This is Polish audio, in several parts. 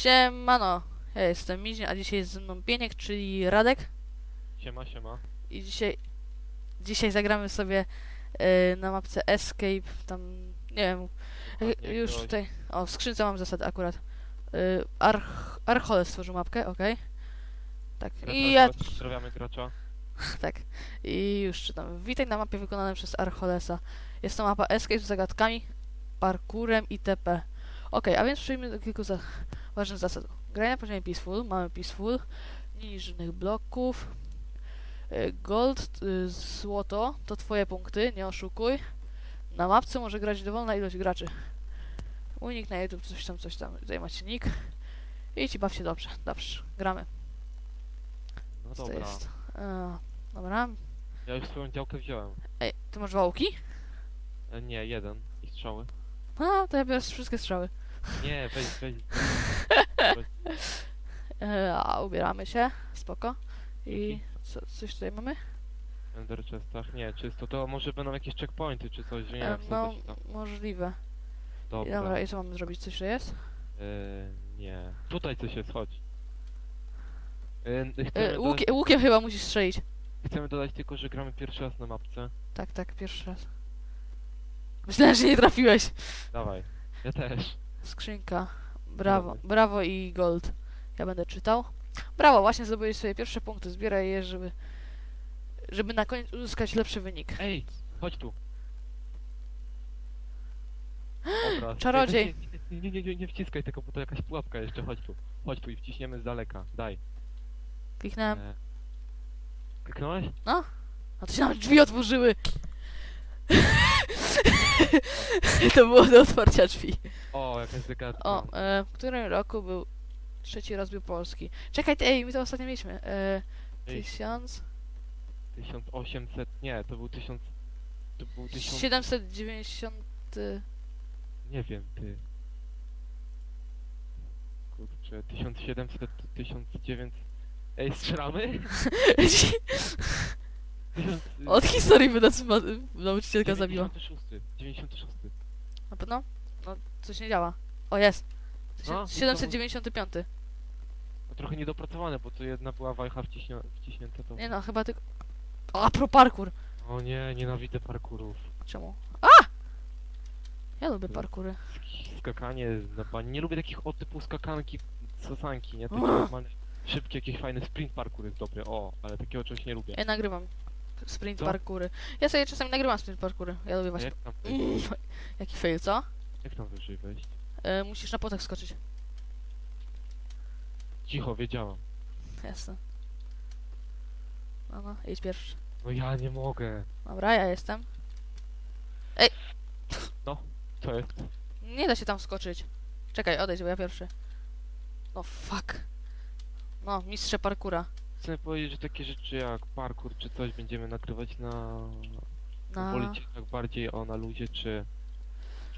Siemano, ja jestem Miźnie, a dzisiaj jest ze mną Pieniek, czyli Radek. Siema, siema. I dzisiaj, dzisiaj zagramy sobie e, na mapce Escape, tam, nie wiem, Dokładnie, już ktoś- tutaj, o, w skrzynce mam zasady akurat. E, Arch, Archole stworzył mapkę, okej. Tak, i ja, Pozdrawiamy gracza. tak, i już czytam. Witaj na mapie wykonanej przez Archolesa. Jest to mapa Escape z zagadkami, parkurem itp. Okej, a więc przejdziemy do kilku za ważnych zasad. Granie na poziomie Peaceful, mamy Peaceful, nie żadnych bloków. Y, Gold, y, złoto, to twoje punkty, nie oszukuj. Na mapce może grać dowolna ilość graczy. Nick na YouTube, coś tam, coś tam, tutaj macie nick. I ci baw się dobrze, dobrze, gramy. No Co to dobra. jest? E, dobra. Ja już swoją działkę wziąłem. Ej, ty masz wałki? E, nie, jeden. I strzały. A, to ja biorę wszystkie strzały. Nie, weź, weź. E, a ubieramy się, spoko. I co, coś tutaj mamy? Ender chestach. Nie, czysto. To może będą jakieś checkpointy czy coś, że nie E, wiem, no, tam. możliwe. I Dobra. Dobra, i co mamy zrobić? Coś tu jest? E, nie. Tutaj coś jest, chodź. E, chcemy, E, dodać, łukiem, łukiem chyba musisz strzelić. chcemy dodać tylko, że gramy pierwszy raz na mapce. Tak, tak, pierwszy raz. Myślałem, że nie trafiłeś. Dawaj. Ja też. Skrzynka. Brawo, brawo i gold. Ja będę czytał. Brawo, właśnie zdobyłeś swoje pierwsze punkty. Zbieraj je, żeby, żeby na koniec uzyskać lepszy wynik. Ej, chodź tu. Dobra. Czarodziej. Nie, nie, nie, nie, nie wciskaj tego, bo to jakaś pułapka jeszcze. Chodź tu. Chodź tu i wciśniemy z daleka. Daj. Kliknąłem. E, Kliknąłeś? A to się nam drzwi otworzyły. to było do otwarcia drzwi. O, jakaś zagadka. O, e, w którym roku był trzeci rozbiór Polski? Czekaj, ty, ej, my to ostatnio mieliśmy. E, Ej, tysiąc 1800, nie, to był 1000, to był 1000, 790... nie wiem, ty. Kurczę, 1700, 1900, ej, strzelamy? Tysiąc- Od historii by nas ma- nauczycielka zabiła. 96, 96. Na pewno? Coś nie działa. O, jest. No, i 795. No, trochę niedopracowane, bo to jedna była wajcha wciśnia, wciśnięta to... Nie no, chyba tylko... A, pro parkour. O nie, nienawidzę parkurów. Czemu? A! Ja lubię parkury. Sk- Skakanie na bani. Nie lubię takich o typu skakanki, sosanki, nie? Takie Ugh. normalne, szybkie, jakieś fajne sprint parkour jest dobry, o, ale takiego czegoś nie lubię. Ja nagrywam sprint Co? parkury. Ja sobie czasami nagrywam sprint parkury. Ja lubię właśnie... jak tam, jaki fail, co? Jak tam wyżej wejść? E, musisz na płotek skoczyć. Cicho, wiedziałam. Jasne. No, no, idź pierwszy. No ja nie mogę. Dobra, ja jestem. Co jest? Nie da się tam skoczyć. Czekaj, odejdź, bo ja pierwszy. No fuck. No, mistrze parkura. Chcę powiedzieć, że takie rzeczy jak parkour czy coś będziemy nagrywać na... Na... Wolicie tak bardziej o na luzie, czy...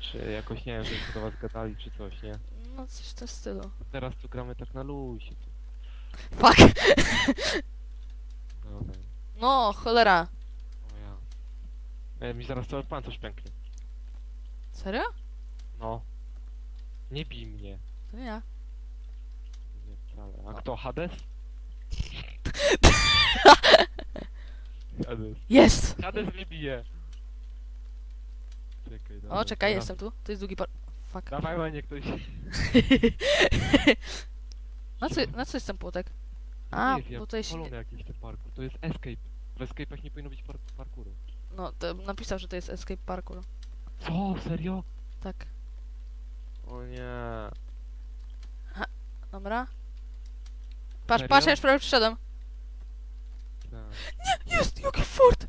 Czy jakoś, nie wiem, żeśmy do was gadali, czy coś, nie? No, coś w tym stylu. Teraz tu gramy tak na luzie. Fuck! Dobra. No, cholera. O ja. E, mi zaraz cały pancerz pęknie. Serio? No. Nie bij mnie. To nie ja. Nie wcale. A kto? Hades? Hades. Jest! Hades mnie bije. Czekaj, dobra. O, czekaj, teraz- jestem tu. To jest długi par... Fuck. Dawaj, łanie ktoś. na, co, na co jest ten płotek? A, nie wiem, bo to jest... powalony jakiś ten parkour. To jest escape. W escape'ach nie powinno być par parkouru. No, to napisał, że to jest escape parkour. Co? Serio? Tak. O nie. Dobra. Patrz, Serio? patrz, ja już prawie przyszedłem. Tak. Jest, jaki fort!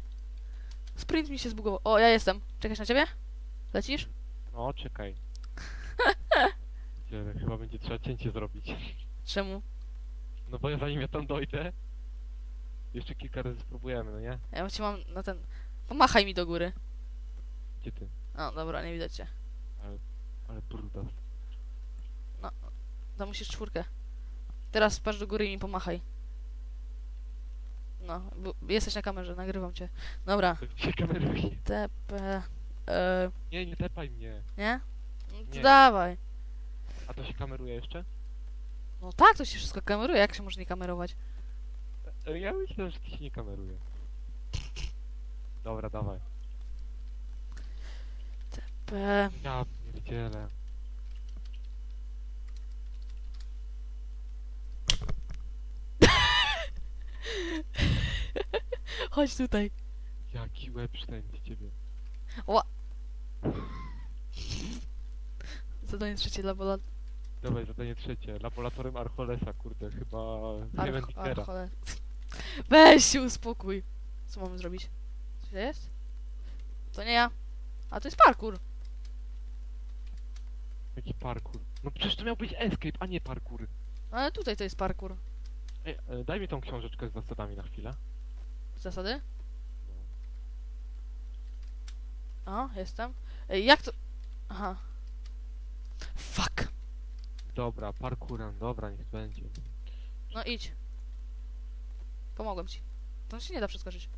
Sprint mi się zbugował. O, ja jestem. Czekasz na ciebie? Lecisz? No, czekaj. Gdzie, chyba będzie trzeba cięcie zrobić. Czemu? No bo ja zanim ja tam dojdę, jeszcze kilka razy spróbujemy, no nie? Ja cię mam na ten... Pomachaj mi do góry. Gdzie ty? O, dobra, nie widać cię. Ale brudas. To musisz czwórkę. Teraz patrz do góry i mi pomachaj. No, bo jesteś na kamerze, nagrywam cię. Dobra, To kameruje. TP... E, Nie, nie tepaj mnie. nie? No to Nie. dawaj. A to się kameruje jeszcze? No tak, to się wszystko kameruje, jak się może nie kamerować? E, Ja myślę, że to się nie kameruje. Dobra, dawaj. P... Ja pierdzielę. Chodź tutaj. Jaki łeb z ciebie. Zadanie trzecie dla Bola... Dawaj, zadanie trzecie. Laboratorium Archolesa, kurde, chyba... Arch... Diamantera. Archole... Weź się uspokój. Co mamy zrobić? Co to jest? To nie ja. A to jest parkour. Jaki parkour? No przecież to miał być escape, a nie parkour. Ale tutaj to jest parkour. Ej, e, daj mi tą książeczkę z zasadami na chwilę. Zasady? O, jestem. Ej, jak to... Aha. Fuck. Dobra, parkourem, dobra, niech będzie. No idź. Pomogłem ci. To się nie da przeskoczyć.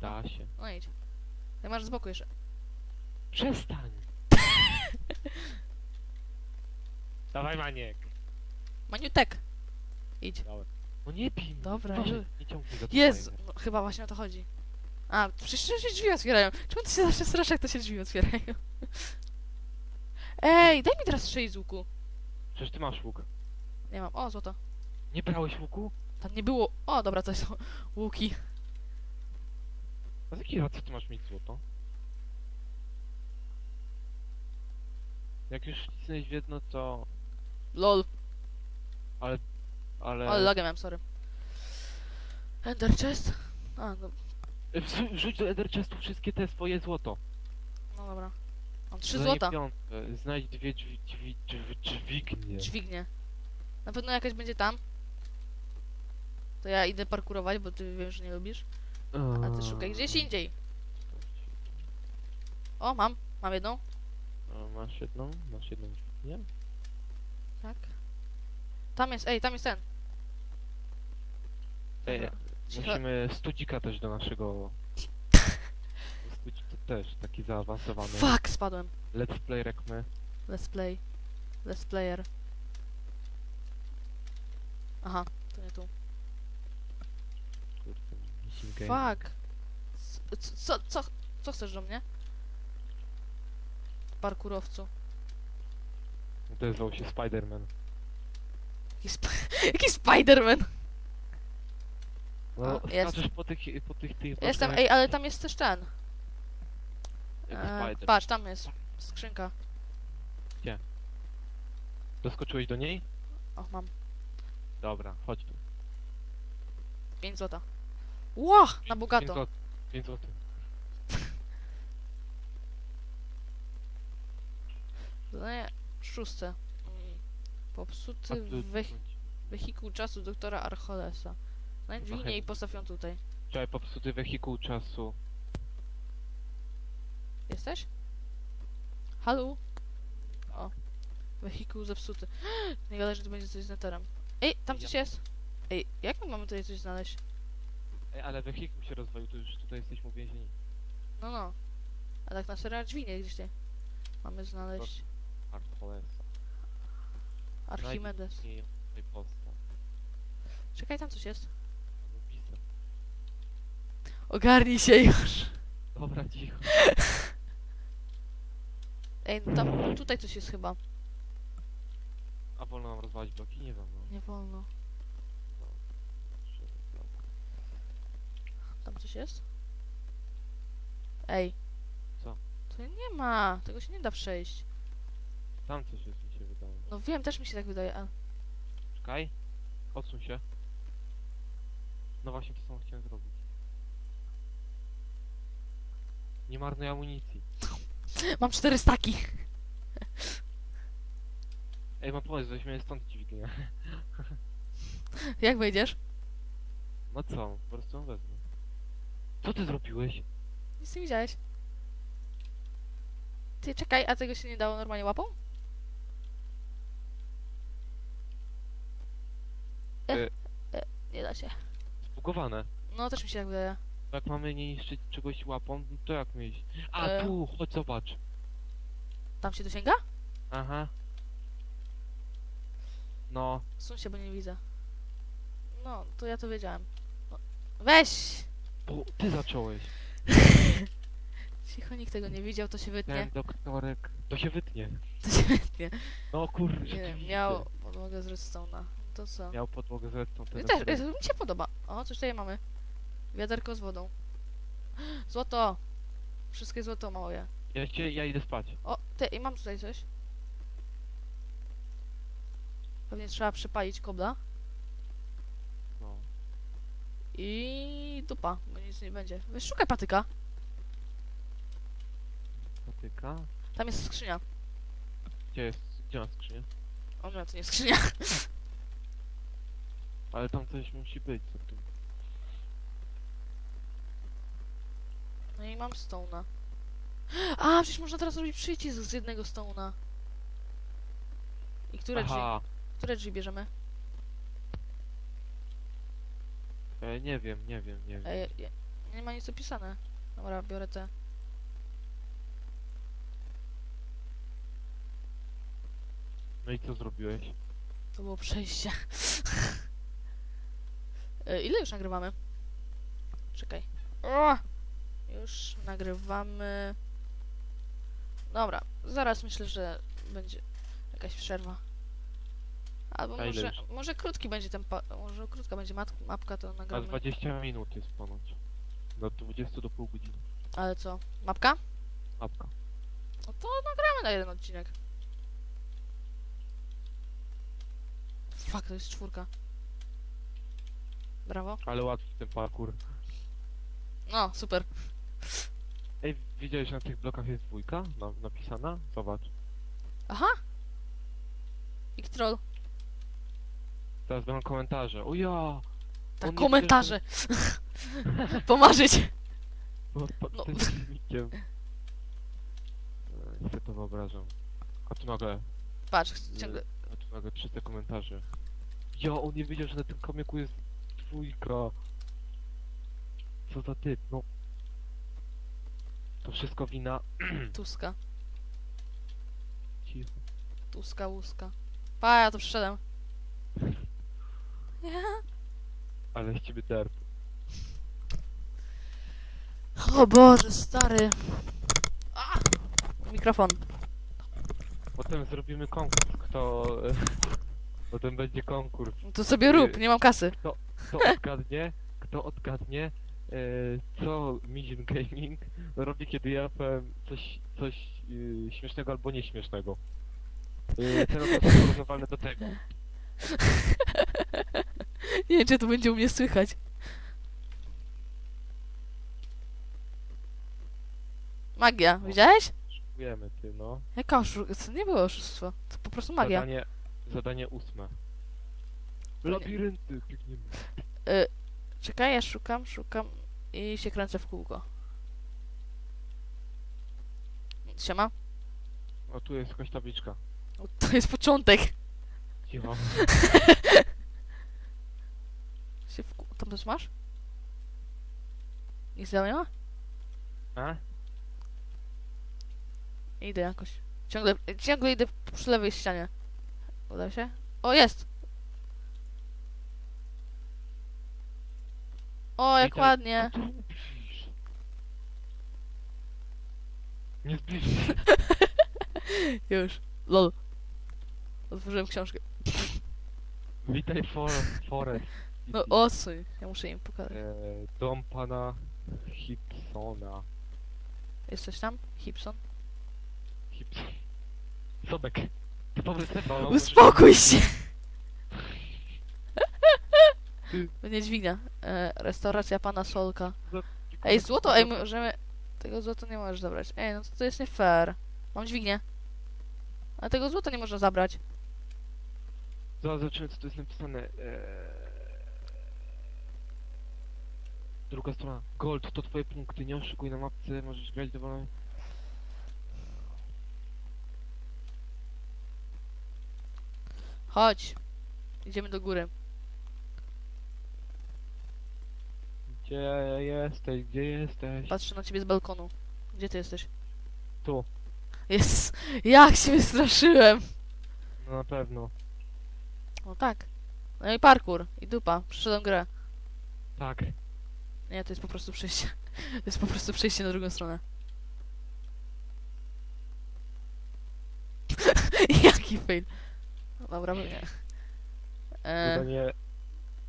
Da się. No idź. Jak masz z boku jeszcze. Przestań! Dawaj maniek! Maniutek. Idź. No nie pij! Dobra, Proszę, już. nie ciągnij Jezu, no, chyba właśnie o to chodzi. A, przecież się drzwi otwierają. Czemu ty się zawsze strasz, jak to się drzwi otwierają? Ej, daj mi teraz strzelić z łuku. Przecież ty masz łuk. Nie mam. O, złoto. Nie brałeś łuku? Tam nie było... O, dobra, to są łuki. A z jakiej racji ty masz mieć złoto? Jak już cisnąłeś w jedno, to... Lol. Ale... Ale lagę miałem, sorry. Ender chest? A, no, wrzu- Wrzuć do Ender Chestu wszystkie te swoje złoto. no dobra. Mam trzy Zadanie złota. piąte. Znajdź dwie drzwi, drzwi, drzwi, dźwignie. Dźwignię. Na pewno jakaś będzie tam. To ja idę parkurować, bo ty wiem, że nie lubisz. A ty szukaj gdzieś indziej. O, mam. Mam jedną. A, Masz jedną? Masz jedną dźwignię? Tak. Tam jest, ej, tam jest ten. Ej, Dobra. Musimy studzika też do naszego... Studzik to też taki zaawansowany. Fuck, spadłem. Let's play jak my. Let's play. Let's player. Aha, to nie tu. Kurde, missing game. Fuck. C- Co, co, co chcesz do mnie? Parkurowcu. Odezwał się Spider-Man. Jaki, sp jaki Spiderman? No, O, jest. skaczesz po tych, po tych, tych Jestem, ej, ale tam jest też ten. E, Spider. patrz, tam jest skrzynka. Doskoczyłeś do niej? O, mam Dobra, chodź tu. 5 złota. Ło, na bogato. złotych. Pięć złotych. Zadanie szóste. Mm, Popsuty weh wehikuł czasu doktora Archolesa. Znajdź Trochę- dźwignię i postaw ją tutaj. Czekaj, popsuty wehikuł czasu. Jesteś? Halo? O. Wehikuł zepsuty. Nie gadaj, że to będzie coś z neterem. Ej, tam coś Ja- jest. Ej, jak my mamy tutaj coś znaleźć? Ej, ale wehikuł się rozwalił, to już tutaj jesteśmy uwięzieni. No, no. A tak na serio dźwignię gdzieś tutaj. Mamy znaleźć. Archimedes. Nie, postaw. Czekaj, tam coś jest. Ogarnij się już. Dobra, cicho. Ej, no tam, tutaj coś jest chyba. A wolno nam rozwalić bloki? Nie wiem, no. Nie wolno. Tam coś jest? Ej. Co? To nie ma. Tego się nie da przejść. Tam coś jest, mi się wydaje. No wiem, też mi się tak wydaje. A... Czekaj. Odsuń się. No właśnie to samo chciałem zrobić. Nie marnuj amunicji. Mam cztery staki. Ej, mam pomysł, weźmiemy stąd dźwignię. Jak wejdziesz? No co, po prostu ją wezmę. Co ty zrobiłeś? Nic nie widziałeś. Ty, czekaj, a tego się nie dało normalnie łapą? E, Y. e, nie da się. Zbugowane. No, też mi się tak wydaje. Jak mamy nie niszczyć czegoś łapą, no to jak myśl? A, E. tu, chodź zobacz. Tam się dosięga? Aha. No, Suń się, bo nie widzę. No, to ja to wiedziałem. No. Weź! bo ty zacząłeś. Cicho, nikt tego nie widział, to się wytnie. Ten doktorek. To się wytnie. To się wytnie. No kurde, Nie wiem, rzeczywiście. miał podłogę z redstone'a. To co? Miał podłogę z redstone. ten też, doktorek. mi się podoba. O, coś tutaj mamy. Wiaderko z wodą. Złoto! Wszystkie złoto moje. Ja, się, ja idę spać. O, ty, i mam tutaj coś. Pewnie trzeba przypalić kobla. No. I dupa, bo nic nie będzie. Weź szukaj patyka. Patyka. Tam jest skrzynia. Gdzie jest? Gdzie ma skrzynię? O nie, to nie skrzynia. Ale tam coś musi być. Co tu? No i mam stone'a. A, przecież można teraz robić przycisk z jednego stone'a. I które drzwi? Aha. Które drzwi bierzemy? E, nie wiem, nie wiem, nie wiem. Ej, nie ma nic opisane. Dobra, biorę te. No i co zrobiłeś? To było przejście. E, Ile już nagrywamy? Czekaj. O! Już nagrywamy. Dobra, zaraz myślę, że będzie jakaś przerwa. Albo A ile może, już? może krótki będzie ten pa- może krótka będzie mat- mapka, to Na nagramy. 20 minut jest ponoć. Do 20 do pół godziny. Ale co? Mapka? Apka. No to nagramy na jeden odcinek. Fuck, to jest czwórka. Brawo. Ale łatwy ten parkour. No, super. Ej, widziałeś, że na tych blokach jest dwójka na, napisana? Zobacz. Aha! Ich troll. Teraz będą komentarze. O ja! Tak, On nie komentarze. Pomarzyć. Pod, pod No. tym filmikiem. E, sobie to wyobrażam. A tu nagle, Patrz, ciągle. a tu nagle 300 komentarzy. Ja, on nie wiedział, że na tym komiku jest dwójka. Co za typ, no. To wszystko wina... Tuska. Cicho. Tuska, łuska. Pa, ja tu przyszedłem. Ale z ciebie derp. O Boże, stary. A! Mikrofon. Potem zrobimy konkurs, kto... Potem będzie konkurs. To sobie rób, nie mam kasy. Kto odgadnie, kto odgadnie, co Mizin Gaming robi, kiedy ja powiem coś, coś e, śmiesznego albo nieśmiesznego. E, ten oto jest porównywalny do tego. Nie wiem, czy to będzie u mnie słychać. Magia, widziałeś? Wiemy, ty, no. Jaka oszustwo? To nie było oszustwo. To po prostu magia. Zadanie, zadanie ósme. Labirynty, biegniemy. Czekaj, ja szukam, szukam i się kręcę w kółko. Siema. O, tu jest jakaś tabliczka. O, To jest początek. Cicho. Się w kół... Tam też masz? Nic tam nie ma? A? Idę jakoś. Ciągle, ciągle idę przy lewej ścianie. Uda się? O, jest! O, jak Witaj. ładnie. Tu? Nie zbliż się. Już. Lol. Otworzyłem książkę. Witaj Forest. Forest. No, odsuń. Ja muszę im pokazać. E, dom pana Hipsona. Jesteś tam? Hipson? Hipson. Sobek. Typowy Seba. Uspokój się! Nie dźwignia. E, restauracja pana Solka. Ej, złoto, ej, możemy... Tego złota nie możesz zabrać. Ej, no to, to jest nie fair. Mam dźwignię. Ale tego złota nie można zabrać. Zaraz zobaczymy co tu jest napisane. Eee... Druga strona. Gold to twoje punkty, nie oszukuj na mapce, możesz grać dowolnie. Chodź. Idziemy do góry. Gdzie jesteś, gdzie jesteś? Patrzę na ciebie z balkonu. Gdzie ty jesteś? Tu. Jest. Jak się wystraszyłem! No na pewno. No tak. No i parkour. I dupa. Przeszedłem grę. Tak. Nie, to jest po prostu przejście. To jest po prostu przejście na drugą stronę. Jaki fail. Dobra, pewnie. E, Zadanie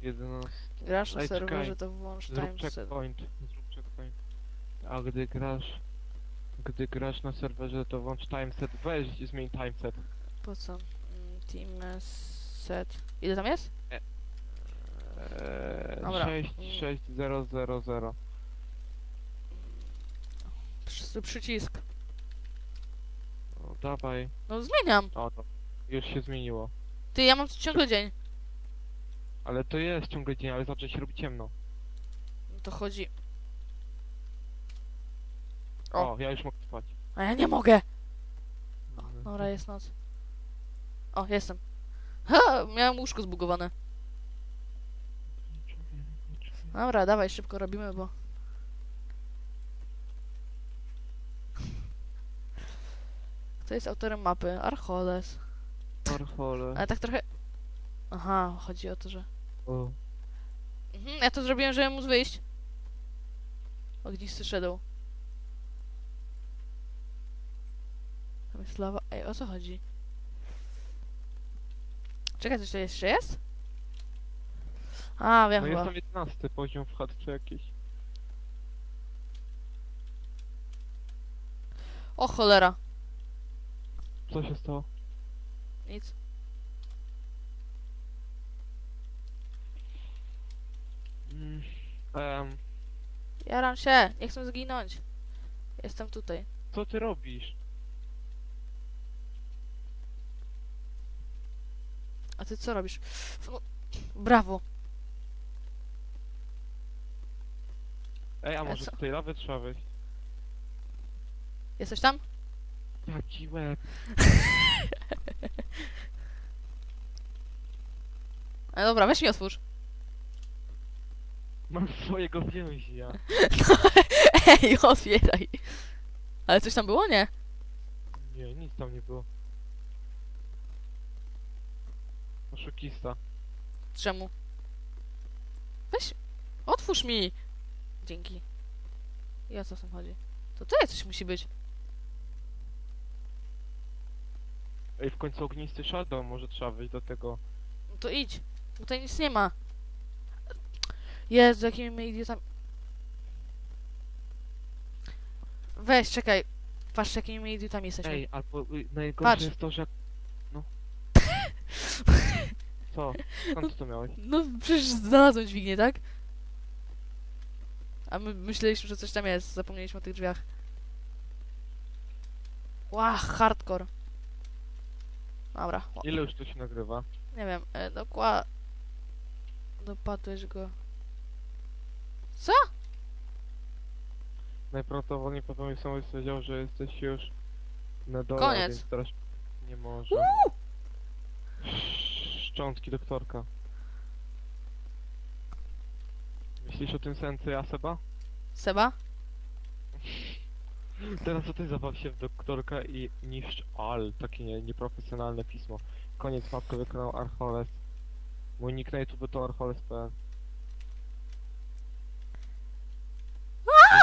11. grasz na Ej, serwerze, czekaj. to włącz Zrób time set. checkpoint. Zrób checkpoint. A gdy grasz... Gdy grasz na serwerze, to włącz timeset. Weź i zmień timeset. Po co? Mm, Team set. Ile tam jest? Eee, Dobra. 6, 6, 0, 0, 0. Przy, przycisk. No, dawaj. No zmieniam. O, to już się zmieniło. Ty, ja mam ciągle dzień. Ale to jest ciągle dzień, ale zacząć się robi ciemno. No to chodzi. O. O, ja już mogę spać. A ja nie mogę. Dobra, jest noc. O, jestem. Ha! Miałem łóżko zbugowane. Dobra, dawaj, szybko robimy, bo... Kto jest autorem mapy? Archoles. Orchole. Ale tak trochę... Aha, chodzi o to, że... O. Mhm, ja to zrobiłem, żeby móc wyjść. Ognisty Shadow. Tam jest lawa. Ej, o co chodzi? Czekaj, coś to jeszcze jest? A, wiem No chyba. jest tam 11 poziom w chatce jakiś. O cholera. Co się stało? Nic. Mm, em, Jaram się, nie chcę zginąć. Jestem tutaj. co ty robisz? A ty co robisz? No, brawo. Ej, a E, może co? tutaj lawy trzeba wejść? Jesteś tam? Jaki łeb. E, dobra, weź mi otwórz. Mam swojego więźnia. Ej, otwieraj. Ale coś tam było? Nie. Nie, nic tam nie było. Oszukista. Czemu? Weź, otwórz mi. Dzięki. I o co w tym chodzi? To tutaj coś musi być. Ej, w końcu ognisty shadow, może trzeba wejść do tego. No to idź. Tutaj nic nie ma. Jezu, jakimi my idiotami... Weź, czekaj. Patrz, jakimi my idiotami jesteśmy. Ej, albo y, najgorsze Patrz. jest to, że... No. Co? Skąd ty to miałeś? No przecież znalazłem dźwignię, tak? A my myśleliśmy, że coś tam jest. Zapomnieliśmy o tych drzwiach. Ła, hardcore. Dobra, Ile już to się nagrywa? nie wiem, e, dokła... Dopadłeś go. Co? Najprawdopodobniej potem mi sam powiedział, że jesteś już na dole, Koniec. więc teraz nie może. Szczątki doktorka. Myślisz o tym sensei Aseba? Seba? Teraz to ty zabaw się w doktorka i niszcz al, takie nie, nieprofesjonalne pismo. Koniec mapkę wykonał Archoles. Mój nick na YouTube to archoles.pl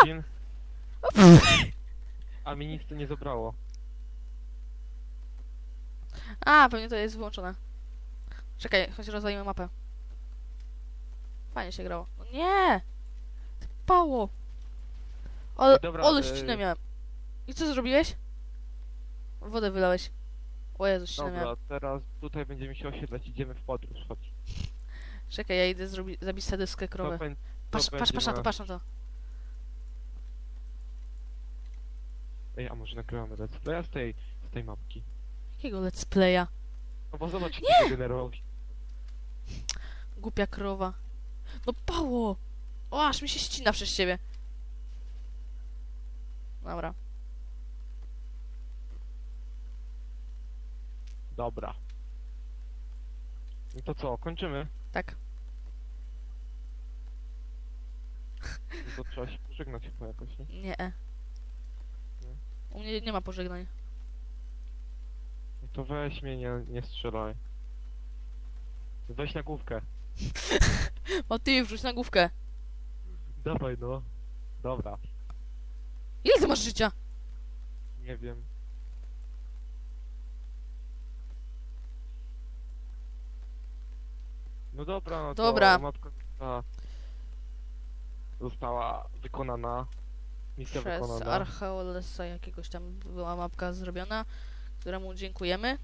Widzin? A mi nic to nie zabrało. A, pewnie to jest wyłączone. Czekaj, choć rozwalimy mapę. Fajnie się grało. No nie! Pało! Ale, Ej, dobra, ale e, ścinę miałem. I co zrobiłeś? Wodę wylałeś. O Jezu, ścinę miałem. Dobra, teraz tutaj będziemy się osiedlać, idziemy w podróż, chodź. Czekaj, ja idę zabić sadyskę To krowę. bę- Patrz, to patrz, patrz na to, patrz na to. Ej, a może nagrywamy let's playa z tej, z tej mapki? Jakiego let's playa? No bo zobacz, jak generował się. Głupia krowa. No pało! O, aż mi się ścina przez ciebie. Dobra. Dobra. No to co, kończymy? Tak. No to trzeba się pożegnać chyba jakoś, nie? Nie. U mnie nie ma pożegnań. No to weź mnie, nie, nie strzelaj. Weź na główkę. Mati, wrzuć na główkę. Dawaj no. Dobra. Ile ty masz życia? Nie wiem. No dobra, no to Dobra. matka została, została wykonana. Misja Przez wykonana. Archeolesa jakiegoś tam była mapka zrobiona, któremu dziękujemy. Mm,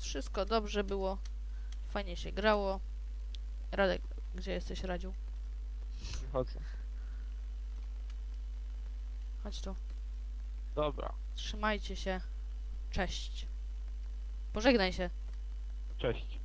Wszystko dobrze było. Fajnie się grało. Radek, gdzie jesteś, Radziu? Chodzę. Chodź tu. Dobra, Trzymajcie się. Cześć. Pożegnaj się. cześć.